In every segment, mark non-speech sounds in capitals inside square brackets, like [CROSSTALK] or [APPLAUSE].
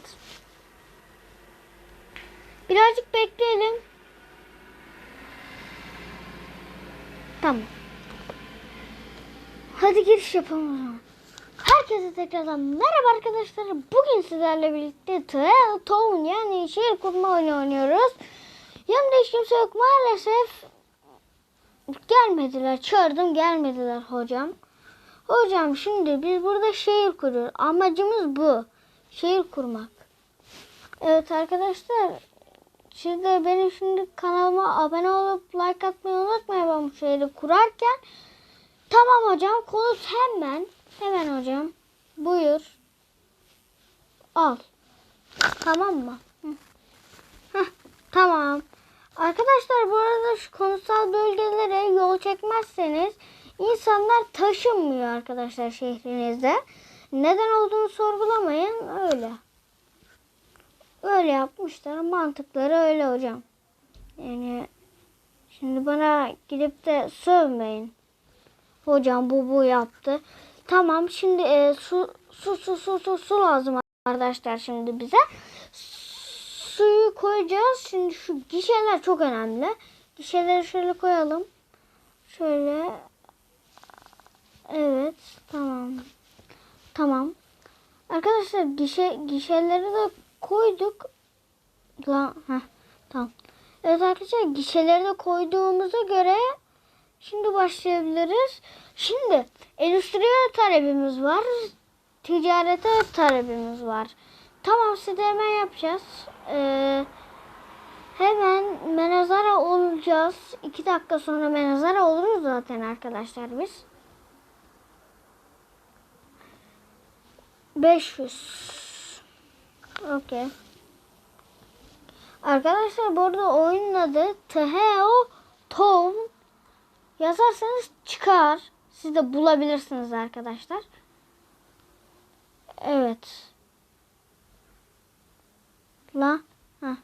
Evet. Birazcık bekleyelim. Tamam. Hadi giriş yapalım o zaman. Herkese tekrardan merhaba arkadaşlar. Bugün sizlerle birlikte Town yani şehir kurma oyunu oynuyoruz. Yanımda hiç kimse yok maalesef. Gelmediler. Çağırdım gelmediler hocam. Hocam şimdi biz burada şehir kuruyoruz. Amacımız bu. Şehir kurmak. Evet arkadaşlar. Siz de benim şimdi kanalıma abone olup like atmayı unutmayın ben bu şehri kurarken. Tamam hocam konut hemen. Hemen hocam. Buyur. Al. Tamam mı? Heh, tamam. Arkadaşlar bu arada şu konusal bölgelere yol çekmezseniz insanlar taşınmıyor arkadaşlar şehrinizde. Neden olduğunu sorgulamayın. Öyle. Öyle yapmışlar. Mantıkları öyle hocam. Yani şimdi bana gidip de sövmeyin. Hocam bu bu yaptı. Tamam şimdi e, su, su su su su su lazım arkadaşlar şimdi bize. Suyu koyacağız. Şimdi şu gişeler çok önemli. Gişeleri şöyle koyalım. Şöyle. Evet tamam. Tamam. Arkadaşlar gişe gişeleri de koyduk. Lan heh, tamam. Evet arkadaşlar gişeleri de koyduğumuza göre şimdi başlayabiliriz. Şimdi endüstriye talebimiz var. Ticarete talebimiz var. Tamam size hemen yapacağız. Ee, hemen menazara olacağız. İki dakika sonra menazara oluruz zaten arkadaşlar biz. 500 Okey. Arkadaşlar bu arada oyunun adı Teheo Town yazarsanız çıkar. Siz de bulabilirsiniz arkadaşlar. Evet. La. Heh.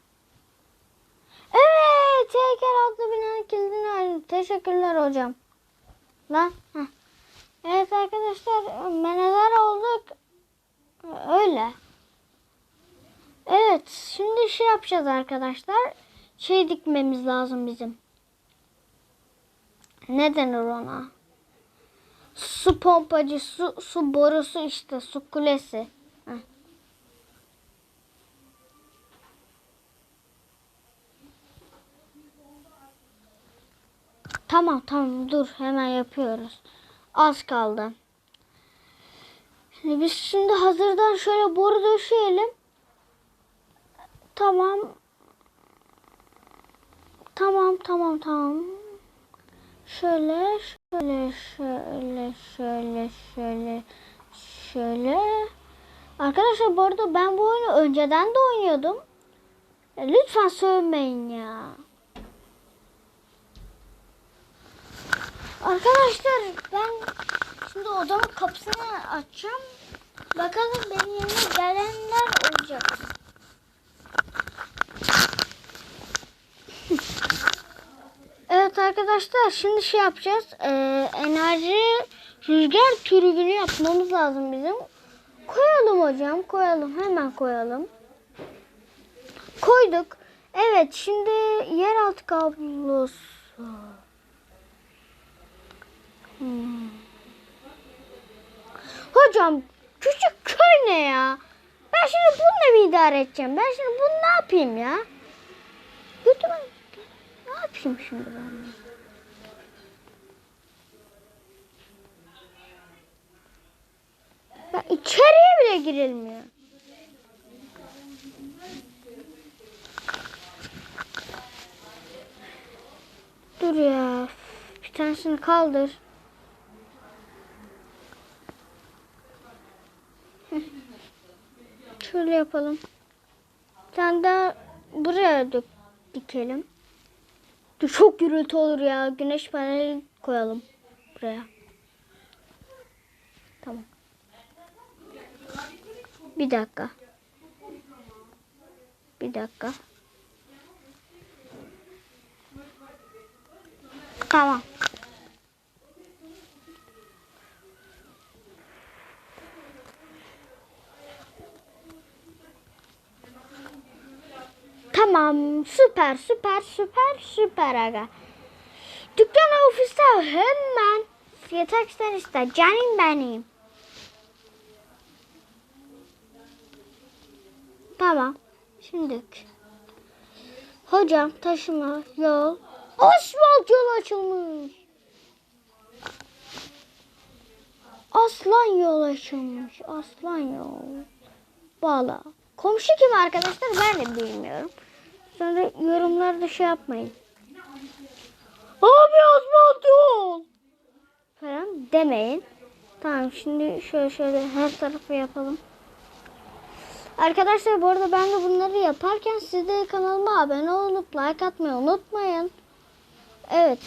Evet. Heykel adlı binanın kilidini aldım. Teşekkürler hocam. La. Heh. Evet arkadaşlar. Meneder olduk. Öyle. Evet. Şimdi şey yapacağız arkadaşlar. Şey dikmemiz lazım bizim. Ne denir ona? Su pompacı, su, su borusu işte. Su kulesi. Tamam tamam dur hemen yapıyoruz. Az kaldı. Şimdi biz şimdi hazırdan şöyle boru döşeyelim. Tamam. Tamam tamam tamam. Şöyle şöyle şöyle şöyle şöyle şöyle. Arkadaşlar bu arada ben bu oyunu önceden de oynuyordum. Lütfen sövmeyin ya. Arkadaşlar ben odamın kapısını açacağım. Bakalım benim yerime gelenler olacak. [LAUGHS] Evet arkadaşlar şimdi şey yapacağız. Ee, enerji rüzgar türbünü yapmamız lazım bizim. Koyalım hocam koyalım hemen koyalım. Koyduk. Evet şimdi yeraltı kablosu. Hmm. Hocam küçük köy ne ya? Ben şimdi bununla mı idare edeceğim? Ben şimdi bunu ne yapayım ya? Götürün. Ne yapayım şimdi ben? Ya içeriye bile girilmiyor. Dur ya. Bir tanesini kaldır. Heh. Şöyle yapalım. Tane daha buraya dök, dikelim. Dur, Çok gürültü olur ya. Güneş paneli koyalım buraya. Tamam. Bir dakika. Bir dakika. Tamam. Tamam süper süper süper süper aga. Dükkan ofiste hemen yatak sen iste canım benim. Tamam. Şimdi hocam taşıma yol asfalt yol açılmış. Aslan yol açılmış. Aslan yol. Valla. Komşu kim arkadaşlar ben de bilmiyorum. Sonra yorumlarda şey yapmayın. Abi asfalt yol. Falan demeyin. Tamam şimdi şöyle şöyle her tarafı yapalım. Arkadaşlar bu arada ben de bunları yaparken siz de kanalıma abone olup like atmayı unutmayın. Evet.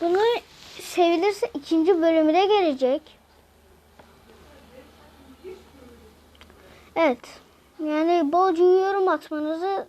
Bunu sevilirse ikinci bölümü de gelecek. Evet. Yani bolca yorum atmanızı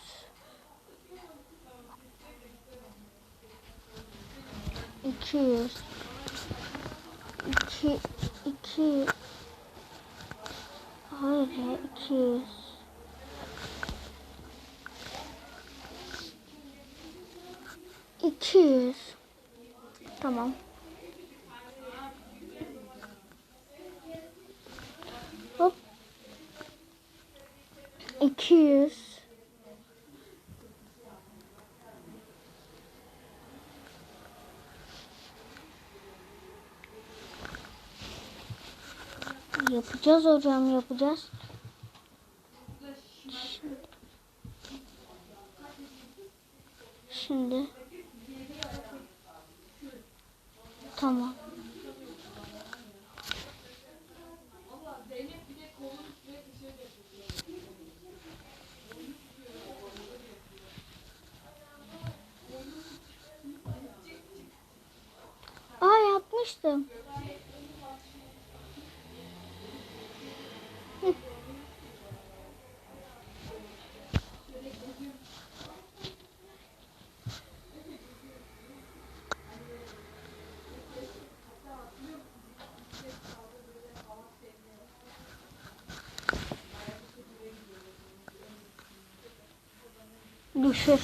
200 2 2 Hayır ya 200 200 Tamam. Yapacağız hocam yapacağız. Şimdi. Şimdi. Tamam. Aa yapmıştım. Düşür.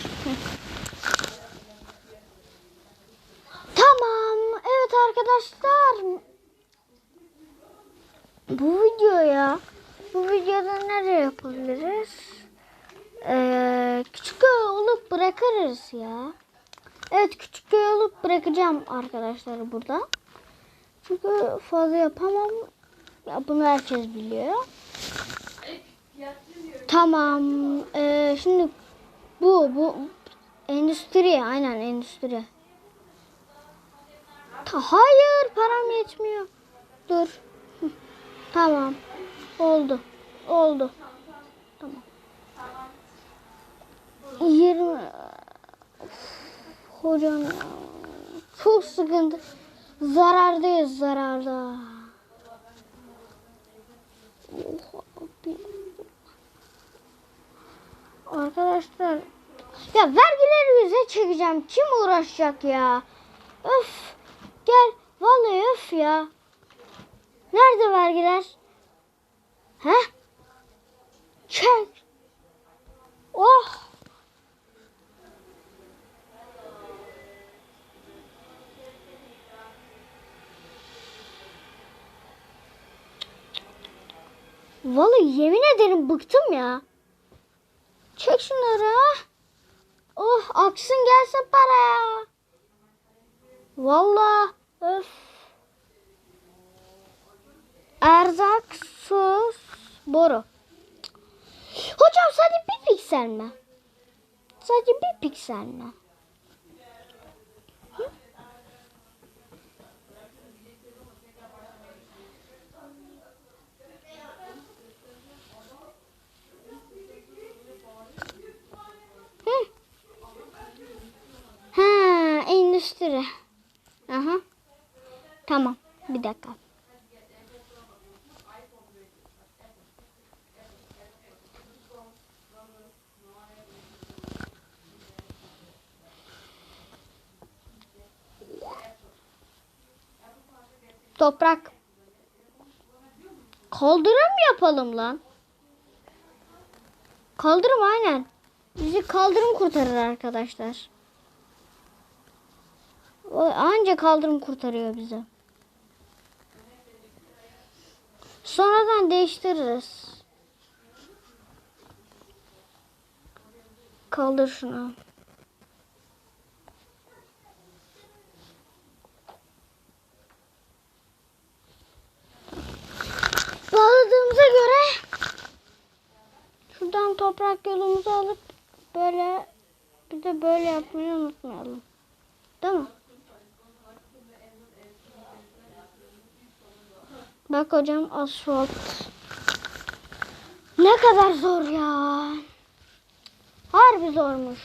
Tamam. Evet arkadaşlar. Bu videoya bu videoda nereye yapabiliriz? Ee, küçük köy olup bırakırız ya. Evet küçük köy olup bırakacağım arkadaşlar burada. Çünkü fazla yapamam. Ya bunu herkes biliyor. Tamam. Ee, şimdi bu bu endüstri aynen endüstri. Ta, hayır param yetmiyor. Dur. [LAUGHS] Tamam. Oldu. Oldu. Tamam. 20 Of, Hocam. Çok sıkıntı. Zarardayız zararda. Oh, abi. Arkadaşlar ya vergileri bize çekeceğim. Kim uğraşacak ya? Öf. Gel. Vallahi öf ya. Nerede vergiler? He? Çek. Oh. Vallahi yemin ederim bıktım ya. Çek şunları. Aksın gelsin para ya. Vallahi öf. Erzak, su, boru. Hocam sadece bir piksel mi? Sadece bir piksel mi? Hı? Hı? Endüstri. Aha. Tamam. Bir dakika. Toprak. Kaldırım yapalım lan. Kaldırım aynen. Bizi kaldırım kurtarır arkadaşlar. Anca kaldırım kurtarıyor bizi. Sonradan değiştiririz. Kaldır şunu. Bağladığımıza göre şuradan toprak yolumuzu alıp böyle bir de böyle yapmayı unutmayalım. Değil mi? Bak hocam asfalt. Ne kadar zor ya. Harbi zormuş.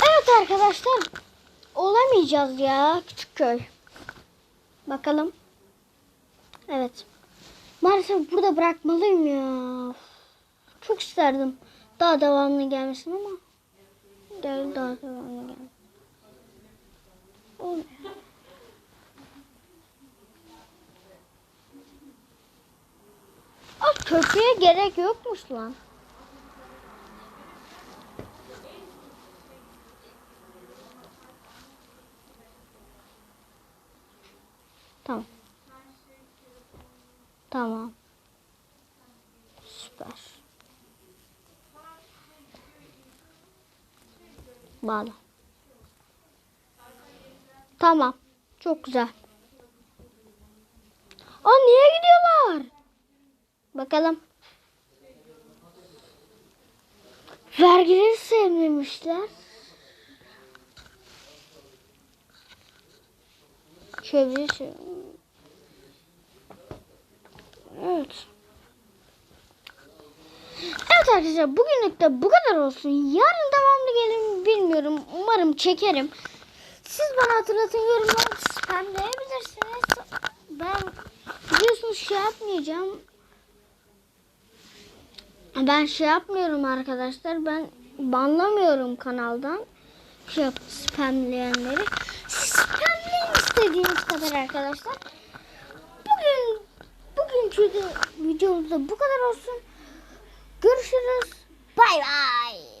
Evet arkadaşlar. Olamayacağız ya küçük köy. Bakalım. Evet. Maalesef burada bırakmalıyım ya. Çok isterdim. Daha devamlı gelmesin ama. Gel daha devamlı gel. Olmuyor. Aa, köprüye gerek yokmuş lan. Tamam. Tamam. Süper. Bağla. Tamam. Çok güzel. Aa niye gidiyorlar? Bakalım. Vergileri sevmemişler. Çevre şey. Evet. Evet arkadaşlar bugünlük de bu kadar olsun. Yarın devamlı gelin bilmiyorum. Umarım çekerim. Siz bana hatırlatın yorumları spamlayabilirsiniz. Ben biliyorsunuz şey yapmayacağım. Ben şey yapmıyorum arkadaşlar. Ben banlamıyorum kanaldan. Şey yap, spamlayanları. Siz spamlayın istediğiniz kadar arkadaşlar. Bugün bugünkü de videomuzda bu kadar olsun. Görüşürüz. Bay bay.